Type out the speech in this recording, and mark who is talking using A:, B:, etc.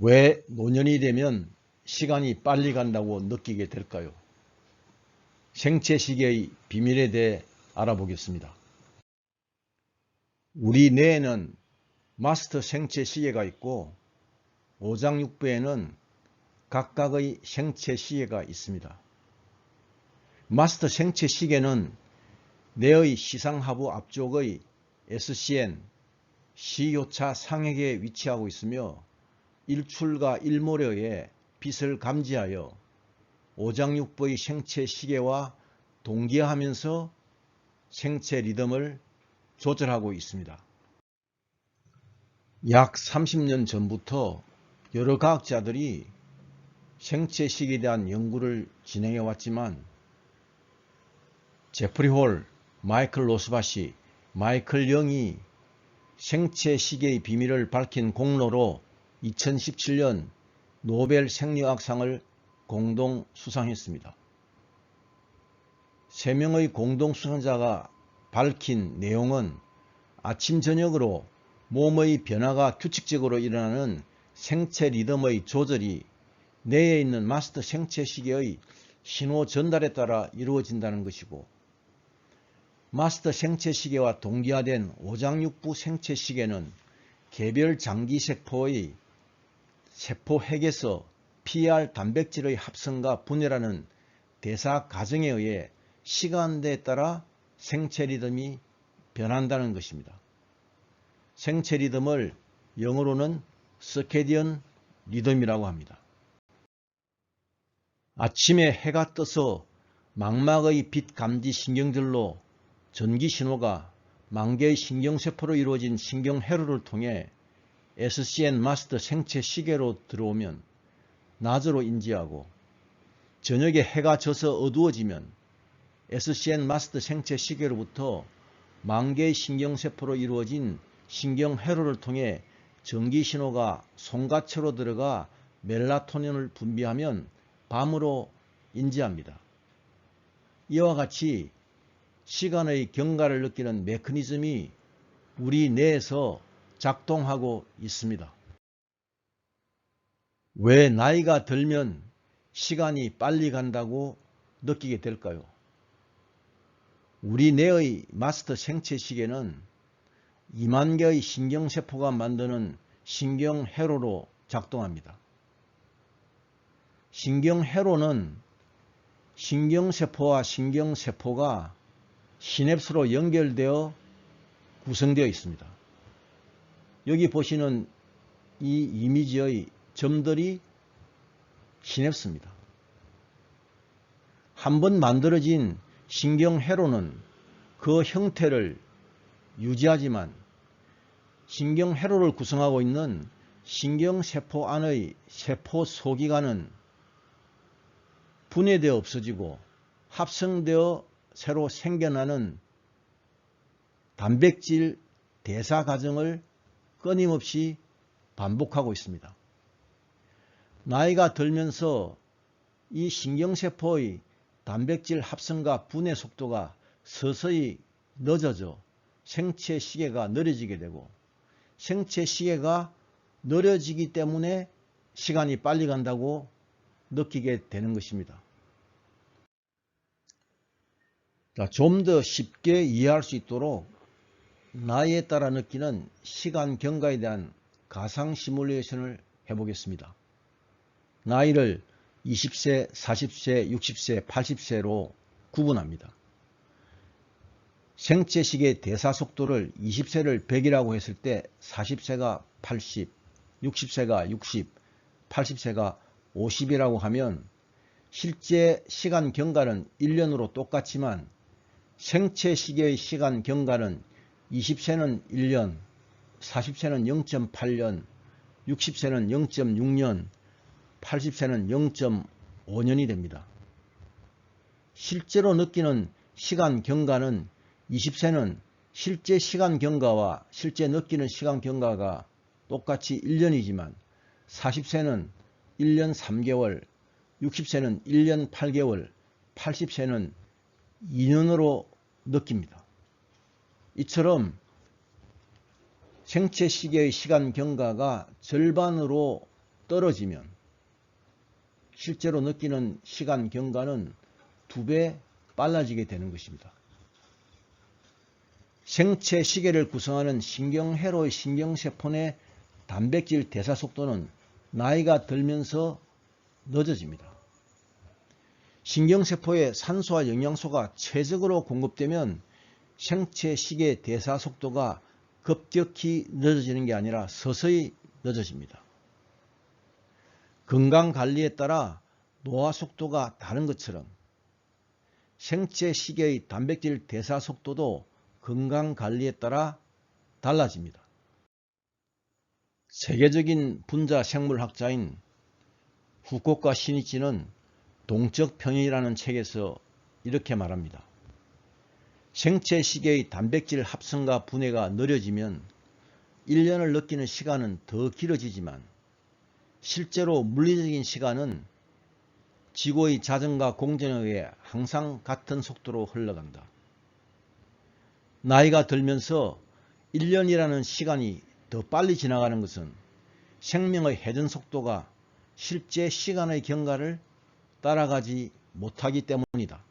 A: 왜 노년이 되면 시간이 빨리 간다고 느끼게 될까요? 생체 시계의 비밀에 대해 알아보겠습니다. 우리 뇌에는 마스터 생체 시계가 있고 오장육부에는 각각의 생체 시계가 있습니다. 마스터 생체 시계는 뇌의 시상하부 앞쪽의 SCN, 시효차 상액에 위치하고 있으며 일출과 일모려의 빛을 감지하여 오장육부의 생체 시계와 동기화하면서 생체 리듬을 조절하고 있습니다. 약 30년 전부터 여러 과학자들이 생체 시계에 대한 연구를 진행해 왔지만 제프리 홀, 마이클 로스바시, 마이클 영이 생체 시계의 비밀을 밝힌 공로로 2017년 노벨 생리학상을 공동 수상했습니다. 세 명의 공동 수상자가 밝힌 내용은 아침 저녁으로 몸의 변화가 규칙적으로 일어나는 생체 리듬의 조절이 뇌에 있는 마스터 생체 시계의 신호 전달에 따라 이루어진다는 것이고 마스터 생체 시계와 동기화된 오장육부 생체 시계는 개별 장기 세포의 세포 핵에서 PR 단백질의 합성과 분해라는 대사 과정에 의해 시간대에 따라 생체 리듬이 변한다는 것입니다. 생체 리듬을 영어로는 스케디언 리듬이라고 합니다. 아침에 해가 떠서 망막의 빛 감지 신경들로 전기 신호가 만개의 신경세포로 이루어진 신경회로를 통해 SCN 마스터 생체 시계로 들어오면 낮으로 인지하고 저녁에 해가 져서 어두워지면 SCN 마스터 생체 시계로부터 만개의 신경세포로 이루어진 신경회로를 통해 전기 신호가 송가체로 들어가 멜라토닌을 분비하면 밤으로 인지합니다. 이와 같이 시간의 경과를 느끼는 메커니즘이 우리 뇌에서 작동하고 있습니다. 왜 나이가 들면 시간이 빨리 간다고 느끼게 될까요? 우리 뇌의 마스터 생체 시계는 2만 개의 신경세포가 만드는 신경회로로 작동합니다. 신경회로는 신경세포와 신경세포가 시냅스로 연결되어 구성되어 있습니다. 여기 보시는 이 이미지의 점들이 시냅스입니다. 한 번 만들어진 신경회로는 그 형태를 유지하지만 신경회로를 구성하고 있는 신경세포 안의 세포 소기관은 분해되어 없어지고 합성되어 새로 생겨나는 단백질 대사 과정을 끊임없이 반복하고 있습니다. 나이가 들면서 이 신경세포의 단백질 합성과 분해 속도가 서서히 늦어져 생체 시계가 느려지게 되고 생체 시계가 느려지기 때문에 시간이 빨리 간다고 느끼게 되는 것입니다. 좀 더 쉽게 이해할 수 있도록 나이에 따라 느끼는 시간 경과에 대한 가상 시뮬레이션을 해보겠습니다. 나이를 20세, 40세, 60세, 80세로 구분합니다. 생체식의 대사 속도를 20세를 100이라고 했을 때 40세가 80, 60세가 60, 80세가 50이라고 하면 실제 시간 경과는 1년으로 똑같지만 생체 시계의 시간 경과는 20세는 1년, 40세는 0.8년, 60세는 0.6년, 80세는 0.5년이 됩니다. 실제로 느끼는 시간 경과는 20세는 실제 시간 경과와 실제 느끼는 시간 경과가 똑같이 1년이지만 40세는 1년 3개월, 60세는 1년 8개월, 80세는 2년으로 느낍니다. 이처럼 생체 시계의 시간 경과가 절반으로 떨어지면 실제로 느끼는 시간 경과는 두 배 빨라지게 되는 것입니다. 생체 시계를 구성하는 신경회로의 신경세포 내 단백질 대사 속도는 나이가 들면서 늦어집니다. 신경세포에 산소와 영양소가 최적으로 공급되면 생체 시계 대사 속도가 급격히 늦어지는 게 아니라 서서히 늦어집니다. 건강 관리에 따라 노화 속도가 다른 것처럼 생체 시계의 단백질 대사 속도도 건강 관리에 따라 달라집니다. 세계적인 분자 생물학자인 후코카 시니치는 동적 평형이라는 책에서 이렇게 말합니다. 생체 시계의 단백질 합성과 분해가 느려지면 1년을 느끼는 시간은 더 길어지지만 실제로 물리적인 시간은 지구의 자전과 공전에 의해 항상 같은 속도로 흘러간다. 나이가 들면서 1년이라는 시간이 더 빨리 지나가는 것은 생명의 회전 속도가 실제 시간의 경과를 따라가지 못하기 때문이다.